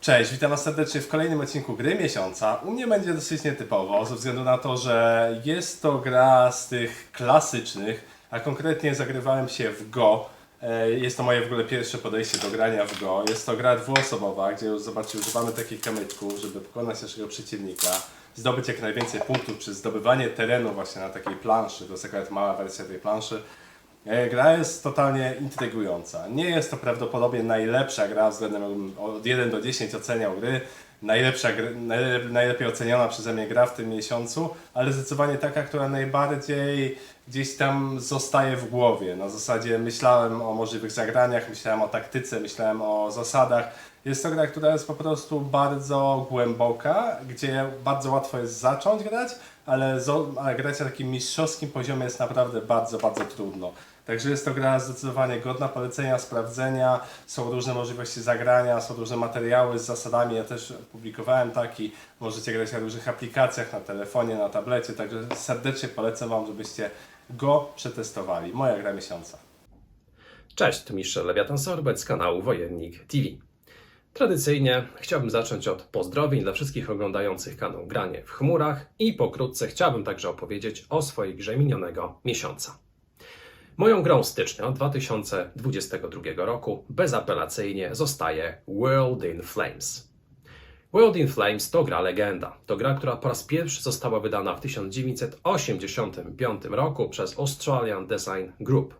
Cześć, witam Was serdecznie w kolejnym odcinku Gry Miesiąca. U mnie będzie dosyć nietypowo, ze względu na to, że jest to gra z tych klasycznych, a konkretnie zagrywałem się w Go. E, Jest to moje w ogóle pierwsze podejście do grania w Go. Jest to gra dwuosobowa, gdzie zobaczcie, używamy takich kamyczków, żeby pokonać naszego przeciwnika, zdobyć jak najwięcej punktów przez zdobywanie terenu właśnie na takiej planszy. To jest akurat mała wersja tej planszy. E, Gra jest totalnie intrygująca. Nie jest to prawdopodobnie najlepsza gra względem od 1 do 10 oceniał gry. Najlepsza, najlepiej oceniona przeze mnie gra w tym miesiącu, ale zdecydowanie taka, która najbardziej gdzieś tam zostaje w głowie. Na zasadzie myślałem o możliwych zagraniach, myślałem o taktyce, myślałem o zasadach. Jest to gra, która jest po prostu bardzo głęboka, gdzie bardzo łatwo jest zacząć grać, ale, ale grać na takim mistrzowskim poziomie jest naprawdę bardzo, bardzo trudno. Także jest to gra zdecydowanie godna polecenia, sprawdzenia. Są różne możliwości zagrania, są różne materiały z zasadami. Ja też publikowałem taki. Możecie grać na różnych aplikacjach, na telefonie, na tablecie. Także serdecznie polecam Wam, żebyście go przetestowali. Moja gra miesiąca. Cześć, tu Mistrz Lewiatan Sorbet z kanału Wojennik TV. Tradycyjnie chciałbym zacząć od pozdrowień dla wszystkich oglądających kanał Granie w chmurach i pokrótce chciałbym także opowiedzieć o swojej grze minionego miesiąca. Moją grą stycznia 2022 roku bezapelacyjnie zostaje World in Flames. World in Flames to gra legenda. To gra, która po raz pierwszy została wydana w 1985 roku przez Australian Design Group.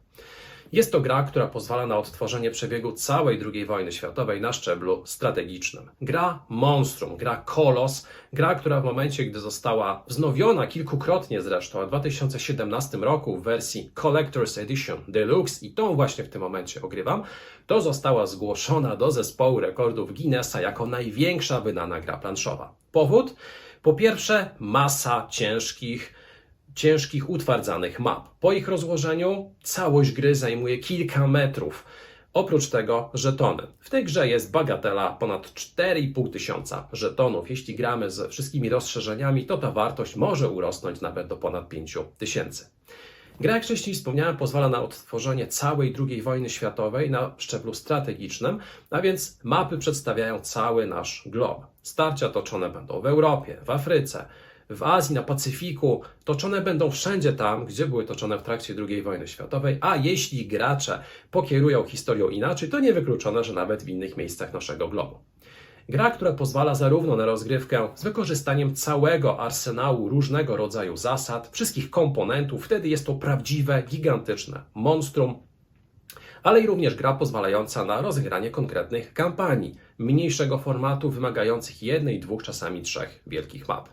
Jest to gra, która pozwala na odtworzenie przebiegu całej II wojny światowej na szczeblu strategicznym. Gra monstrum, gra kolos, gra, która w momencie, gdy została wznowiona kilkukrotnie zresztą, a w 2017 roku w wersji Collector's Edition Deluxe i tą właśnie w tym momencie ogrywam, to została zgłoszona do zespołu rekordów Guinnessa jako największa wydana gra planszowa. Powód? Po pierwsze, masa ciężkich, ciężkich, utwardzanych map. Po ich rozłożeniu całość gry zajmuje kilka metrów. Oprócz tego żetony. W tej grze jest bagatela ponad 4,5 tysiąca żetonów. Jeśli gramy ze wszystkimi rozszerzeniami, to ta wartość może urosnąć nawet do ponad 5 tysięcy. Gra, jak wcześniej wspomniałem, pozwala na odtworzenie całej II wojny światowej na szczeblu strategicznym, a więc mapy przedstawiają cały nasz glob. Starcia toczone będą w Europie, w Afryce, w Azji, na Pacyfiku, toczone będą wszędzie tam, gdzie były toczone w trakcie II wojny światowej, a jeśli gracze pokierują historią inaczej, to niewykluczone, że nawet w innych miejscach naszego globu. Gra, która pozwala zarówno na rozgrywkę z wykorzystaniem całego arsenału różnego rodzaju zasad, wszystkich komponentów, wtedy jest to prawdziwe, gigantyczne monstrum, ale i również gra pozwalająca na rozegranie konkretnych kampanii, mniejszego formatu, wymagających jednej, dwóch, czasami trzech wielkich map.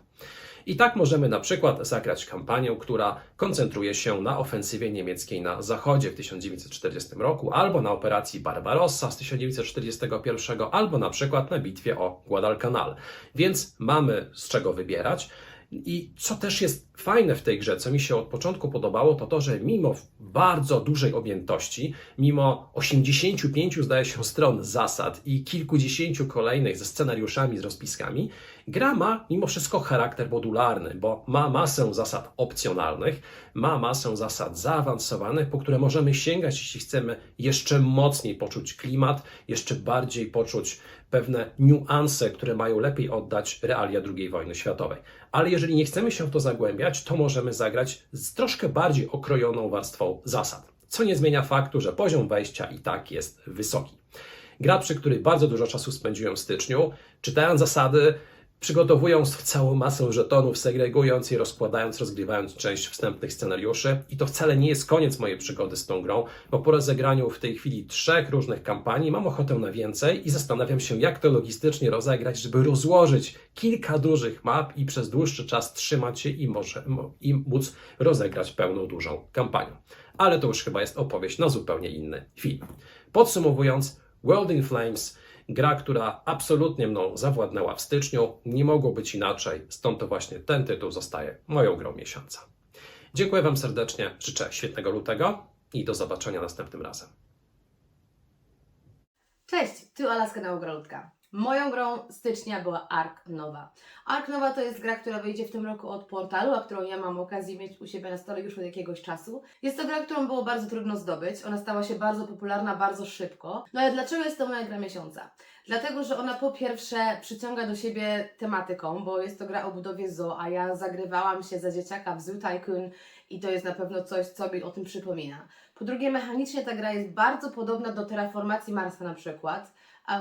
I tak możemy na przykład zagrać kampanię, która koncentruje się na ofensywie niemieckiej na zachodzie w 1940 roku, albo na operacji Barbarossa z 1941, albo na przykład na bitwie o Guadalcanal. Więc mamy z czego wybierać. I co też jest fajne w tej grze, co mi się od początku podobało, to to, że mimo bardzo dużej objętości, mimo 85 zdaje się stron zasad i kilkudziesięciu kolejnych ze scenariuszami, z rozpiskami, gra ma mimo wszystko charakter modularny, bo ma masę zasad opcjonalnych, ma masę zasad zaawansowanych, po które możemy sięgać, jeśli chcemy jeszcze mocniej poczuć klimat, jeszcze bardziej poczuć pewne niuanse, które mają lepiej oddać realia II wojny światowej. Ale jeżeli nie chcemy się w to zagłębiać, to możemy zagrać z troszkę bardziej okrojoną warstwą zasad. Co nie zmienia faktu, że poziom wejścia i tak jest wysoki. Gra, przy której bardzo dużo czasu spędziłem w styczniu, czytając zasady, przygotowując całą masę żetonów, segregując je, rozkładając, rozgrywając część wstępnych scenariuszy. I to wcale nie jest koniec mojej przygody z tą grą, bo po rozegraniu w tej chwili trzech różnych kampanii mam ochotę na więcej i zastanawiam się, jak to logistycznie rozegrać, żeby rozłożyć kilka dużych map i przez dłuższy czas trzymać się i, może, mo- i móc rozegrać pełną, dużą kampanię. Ale to już chyba jest opowieść na zupełnie inny film. Podsumowując, World in Flames Gra, która absolutnie mną zawładnęła w styczniu, nie mogło być inaczej, stąd to właśnie ten tytuł zostaje moją grą miesiąca. Dziękuję Wam serdecznie, życzę świetnego lutego i do zobaczenia następnym razem. Cześć, tu Ala z kanału. Moją grą stycznia była Ark Nova. Ark Nova to jest gra, która wyjdzie w tym roku od portalu, a którą ja mam okazję mieć u siebie na stole już od jakiegoś czasu. Jest to gra, którą było bardzo trudno zdobyć. Ona stała się bardzo popularna bardzo szybko. No ale dlaczego jest to moja gra miesiąca? Dlatego, że ona po pierwsze przyciąga do siebie tematyką, bo jest to gra o budowie zoo, a ja zagrywałam się za dzieciaka w Zoo Tycoon i to jest na pewno coś, co mi o tym przypomina. Po drugie, mechanicznie ta gra jest bardzo podobna do terraformacji Marsa na przykład,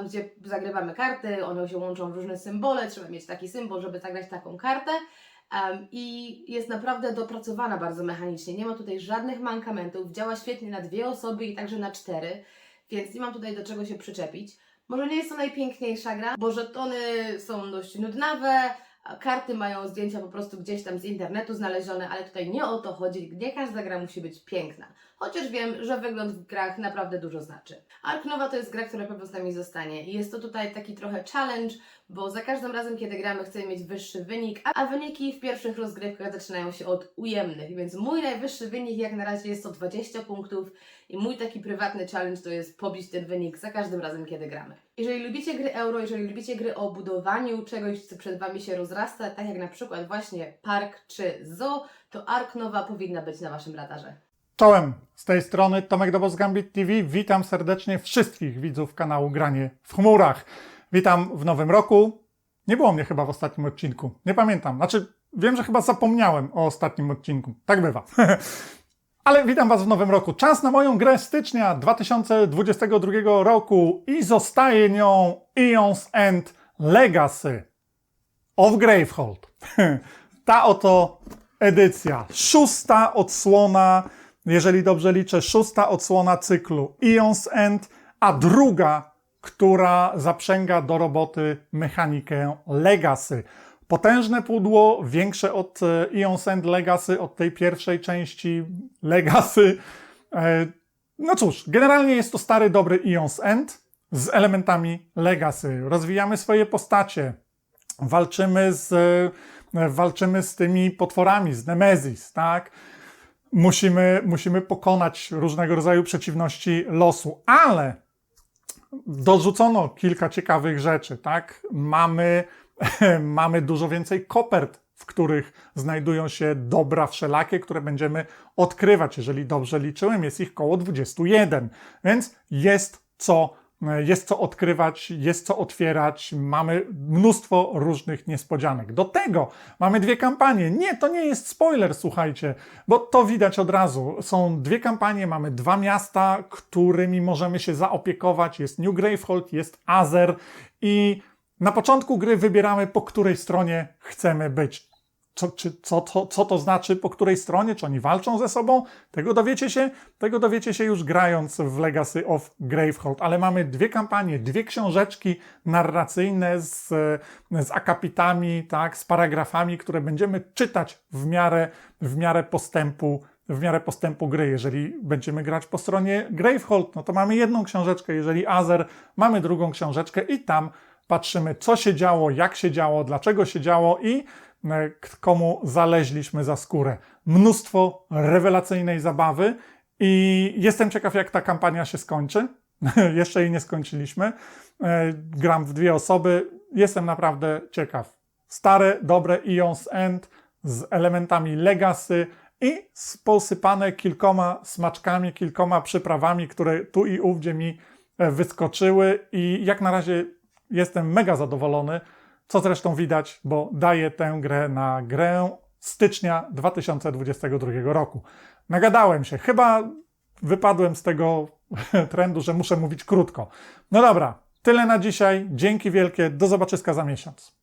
gdzie zagrywamy karty, one się łączą w różne symbole, trzeba mieć taki symbol, żeby zagrać taką kartę. Em, I jest naprawdę dopracowana bardzo mechanicznie. Nie ma tutaj żadnych mankamentów. Działa świetnie na dwie osoby i także na cztery, więc nie mam tutaj do czego się przyczepić. Może nie jest to najpiękniejsza gra, bo żetony są dość nudnawe, karty mają zdjęcia po prostu gdzieś tam z internetu znalezione, ale tutaj nie o to chodzi. Nie każda gra musi być piękna. Chociaż wiem, że wygląd w grach naprawdę dużo znaczy. Ark Nova to jest gra, która pewno z nami zostanie. I jest to tutaj taki trochę challenge, bo za każdym razem, kiedy gramy, chcemy mieć wyższy wynik, a- wyniki w pierwszych rozgrywkach zaczynają się od ujemnych. Więc mój najwyższy wynik jak na razie jest to 20 punktów i mój taki prywatny challenge to jest pobić ten wynik za każdym razem, kiedy gramy. Jeżeli lubicie gry euro, jeżeli lubicie gry o budowaniu czegoś, co przed Wami się rozrasta, tak jak na przykład właśnie park czy zoo, to Ark Nova powinna być na Waszym radarze. Czołem, z tej strony Tomek Dobos Gambit TV. Witam serdecznie wszystkich widzów kanału Granie w chmurach. Witam w nowym roku. Nie było mnie chyba w ostatnim odcinku. Nie pamiętam. Znaczy, wiem, że chyba zapomniałem o ostatnim odcinku. Tak bywa. Ale witam Was w nowym roku. Czas na moją grę stycznia 2022 roku i zostaje nią Eons End Legacy of Gravehold. Ta oto edycja, szósta odsłona, jeżeli dobrze liczę, szósta odsłona cyklu Eons End, a druga, która zaprzęga do roboty mechanikę Legacy. Potężne pudło, większe od e, Eons End Legacy, od tej pierwszej części Legacy. E, No cóż, generalnie jest to stary, dobry Eons End z elementami Legacy. Rozwijamy swoje postacie, walczymy z, e, walczymy z tymi potworami, z Nemezis, tak? Musimy, musimy pokonać różnego rodzaju przeciwności losu, ale dorzucono kilka ciekawych rzeczy, tak? Mamy, mamy dużo więcej kopert, w których znajdują się dobra wszelakie, które będziemy odkrywać. Jeżeli dobrze liczyłem, jest ich koło 21, więc jest co jest co odkrywać, jest co otwierać, mamy mnóstwo różnych niespodzianek. Do tego mamy dwie kampanie. Nie, to nie jest spoiler, słuchajcie, bo to widać od razu. Są dwie kampanie, mamy dwa miasta, którymi możemy się zaopiekować. Jest New Gravehold, jest Azer i na początku gry wybieramy, po której stronie chcemy być. Co, czy, co, to, co to znaczy, po której stronie, czy oni walczą ze sobą, tego dowiecie się, tego dowiecie się już grając w Legacy of Gravehold. Ale mamy dwie kampanie, dwie książeczki narracyjne z, z akapitami, tak, z paragrafami, które będziemy czytać w miarę, w miarę postępu w miarę postępu gry. Jeżeli będziemy grać po stronie Gravehold, no to mamy jedną książeczkę, jeżeli Azer, mamy drugą książeczkę i tam patrzymy, co się działo, jak się działo, dlaczego się działo i komu zaleźliśmy za skórę. Mnóstwo rewelacyjnej zabawy i jestem ciekaw, jak ta kampania się skończy. Jeszcze jej nie skończyliśmy. E, Gram w dwie osoby. Jestem naprawdę ciekaw. Stare, dobre Eons End z elementami Legacy i posypane kilkoma smaczkami, kilkoma przyprawami, które tu i ówdzie mi e, wyskoczyły i jak na razie jestem mega zadowolony, co zresztą widać, bo daję tę grę na grę stycznia 2022 roku. Nagadałem się, chyba wypadłem z tego trendu, że muszę mówić krótko. No dobra, tyle na dzisiaj. Dzięki wielkie, do zobaczyska za miesiąc.